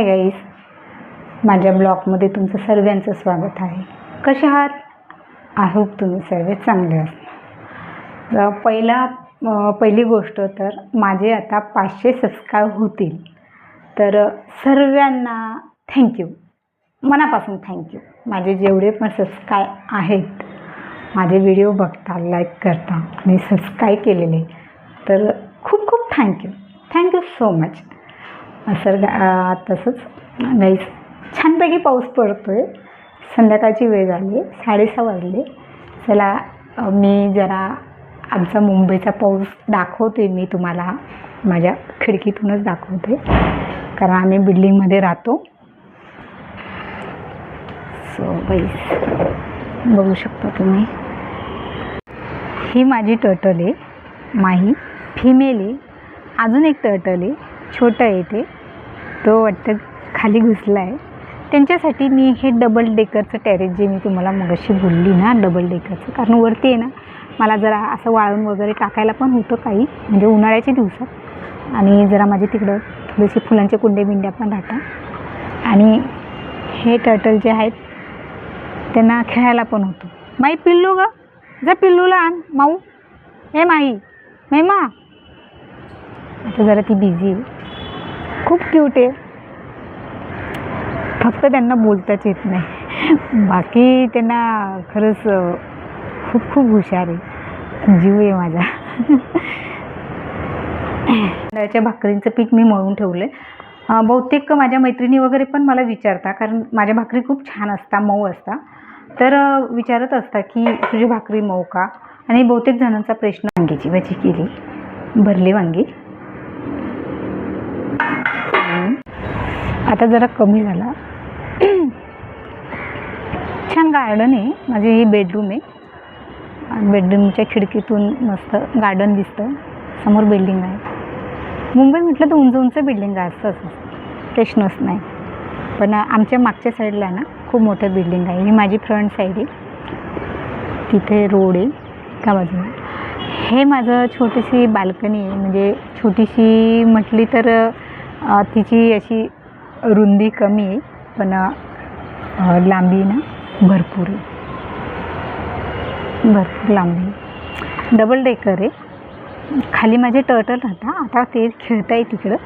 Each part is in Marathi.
गाईस माझ्या ब्लॉगमध्ये तुमचं सर्वांचं स्वागत आहे. कसे आहात? आय होप तुम्ही सर्व चांगले असणार. पहिला पहिली गोष्ट तर माझे आता पाचशे सबस्क्राईब होतील. तर सर्वांना थँक्यू मनापासून थँक्यू माझे जेवढे पण सबस्क्राय आहेत माझे व्हिडिओ बघता लाईक करता आणि सबस्क्राईब केलेले. तर खूप खूप thank you thank you so much sir तसंच नाही छानपैकी पाऊस पडतो आहे संध्याकाळची वेळ झाली. आहे साडेसहा वाजले. चला मी जरा आमचा मुंबईचा पाऊस दाखवते मी तुम्हाला. माझ्या खिडकीतूनच दाखवते. कारण आम्ही बिल्डिंगमध्ये राहतो. सो बाईस बघू शकता तुम्ही. ही माझी टर्टल आहे. माही फिमेल आहे. अजून एक टर्टल आहे. छोटं आहे ते. तो वाटतं खाली घुसला आहे त्यांच्यासाठी मी हे डबल डेकरचं टॅरेस जे मी तुम्हाला मगाशी बोलली ना डबल डेकरचं कारण वरती आहे ना मला जरा असं वाळून वगैरे टाकायला पण होतं काही म्हणजे उन्हाळ्याच्या दिवसात. आणि जरा माझे तिकडं थोडेसे फुलांचे कुंडे बिंड्या पण राहतात. आणि हे टर्टल जे आहेत त्यांना खेळायला पण होतो. माई पिल्लू ग जा पिल्लूला आण माऊ. हे माई मेमा. आता जरा ती बिझी आहे. खूप क्यूट आहे. फक्त त्यांना बोलताच येत नाही. बाकी त्यांना खरंच खूप खूप हुशार आहे. जीव आहे माझा. तांदळाच्या भाकरींचं पीठ मी मळून ठेवलं आहे बहुतेक माझ्या मैत्रिणी वगैरे पण मला विचारता कारण माझ्या भाकरी खूप छान असता मऊ असता. तर विचारत असता की तुझी भाकरी मऊ का? आणि बहुतेक जणांचा प्रश्न वांगीची भाजी केली. भरली वांगी. आता जरा कमी झाला. छान गार्डन आहे. माझे ही बेडरूम आहे. आणि बेडरूमच्या खिडकीतून मस्त गार्डन दिसतं. समोर बिल्डिंग आहे मुंबई म्हटलं तर उंच उंच बिल्डिंग असतंच प्रश्नच नाही. पण आमच्या मागच्या साईडला ना खूप मोठं बिल्डिंग आहे. ही माझी फ्रंट साईड आहे. तिथे रोड आहे. का बाजूला. हे माझं छोटीशी बाल्कनी आहे. म्हणजे छोटीशी म्हटली तर तिची अशी रुंदी कमी आहे पण लांबी ना भरपूर आहे. भरपूर लांबी डबल डेकर आहे. खाली माझे टर्टल राहता आता ते खेळत आहे तिकडं.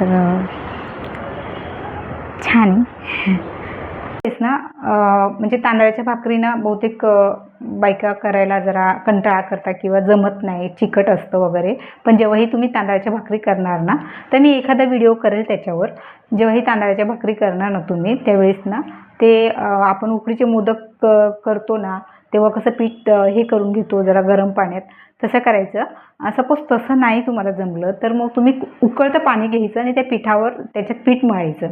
तर छान आहे. तेच ना म्हणजे तांदळाच्या भाकरीना बहुतेक बायका करायला जरा कंटाळा करता किंवा जमत नाही चिकट असतं वगैरे. पण जेव्हाही तुम्ही तांदळाच्या भाकरी करणार ना तर मी एखादा व्हिडिओ करेल त्याच्यावर. जेव्हाही तांदळाच्या भाकरी करणार ना तुम्ही त्यावेळेस ना ते आपण उकडीचे मोदक करतो ना तेव्हा कसं पीठ हे करून घेतो जरा गरम पाण्यात तसं करायचं. सपोज तसं नाही तुम्हाला जमलं तर मग तुम्ही उकळतं पाणी घ्यायचं आणि त्या पिठावर त्याच्यात पीठ मळायचं.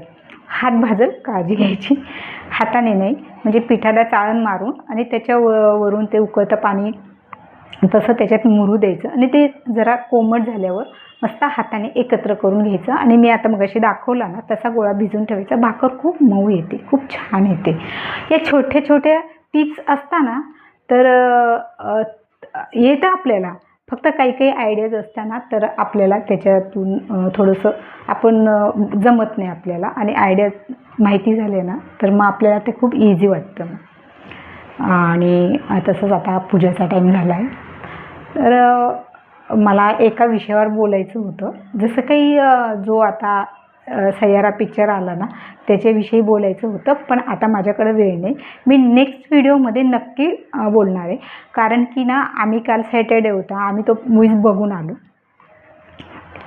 हात भाजल काळजी घ्यायची. हाताने नाही म्हणजे पिठाला चाळण मारून आणि त्याच्या व- वरून ते उकळतं पाणी तसं त्याच्यात मुरू द्यायचं. आणि ते जरा कोमट झाल्यावर मस्त हाताने एकत्र करून घ्यायचं. आणि मी आता मगाशी दाखवला ना तसा गोळा भिजून ठेवायचा. भाकर खूप मऊ येते खूप छान येते. या छोट्या छोट्या टिप्स असताना तर येतं आपल्याला. फक्त काही काही आयडियाज असताना तर आपल्याला त्याच्यातून थोडंसं आपण जमत नाही आपल्याला. आणि आयडिया माहिती झाले ना तर मग आपल्याला ते खूप इझी वाटतं मग. आणि तसंच आता पूजेचा टाईम झाला आहे तर मला एका विषयावर बोलायचं होतं. जसं काही जो आता अ, सय्यारा पिक्चर आला ना त्याच्याविषयी बोलायचं होतं पण आता माझ्याकडे वेळ नाही. मी नेक्स्ट व्हिडिओमध्ये नक्की बोलणार आहे. कारण की ना आम्ही काल सॅटर्डे होता आम्ही तो मूवीज बघून आलो.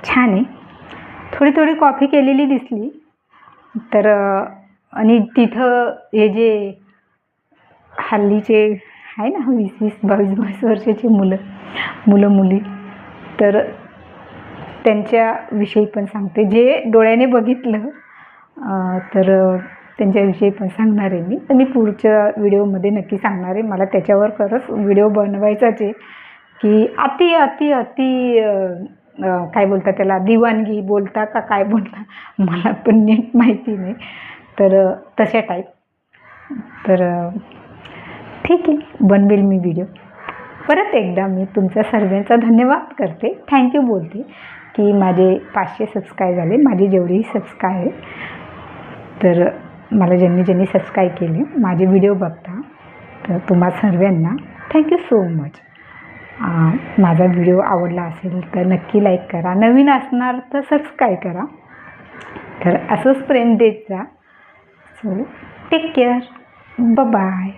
छान आहे. थोडी थोडी कॉफी केलेली दिसली. तर आणि तिथं हे जे हल्लीचे आहे ना वीस वीस बावीस बावीस वर्षाची मुलं मुलं मुली तर त्यांच्याविषयी पण सांगते. जे डोळ्याने बघितलं तर त्यांच्याविषयी पण सांगणार आहे मी. तर मी पुढच्या व्हिडिओमध्ये नक्की सांगणार आहे. मला त्याच्यावर खरंच व्हिडिओ बनवायचाच आहे की अति अति अति काय बोलतात त्याला दिवाणगी बोलता का काय बोलता मला पण नीट माहिती नाही. तर तशा टाईप तर ठीक आहे. बनवेल मी व्हिडिओ. परत एकदा मी तुमच्या सर्वांचा धन्यवाद करते. थँक्यू बोलते. की माझे पाचशे सबस्क्राईब झाले. माझी जेवढीही सबस्क्राय आहे. तर मला ज्यांनी ज्यांनी सबस्क्राईब केले माझे व्हिडिओ बघता तर तुम्हा सर्वांना थँक्यू सो मच माझा व्हिडिओ आवडला असेल तर नक्की लाईक करा. नवीन असणार तर सबस्क्राईब करा. तर असंच प्रेम देत जा. So take care bye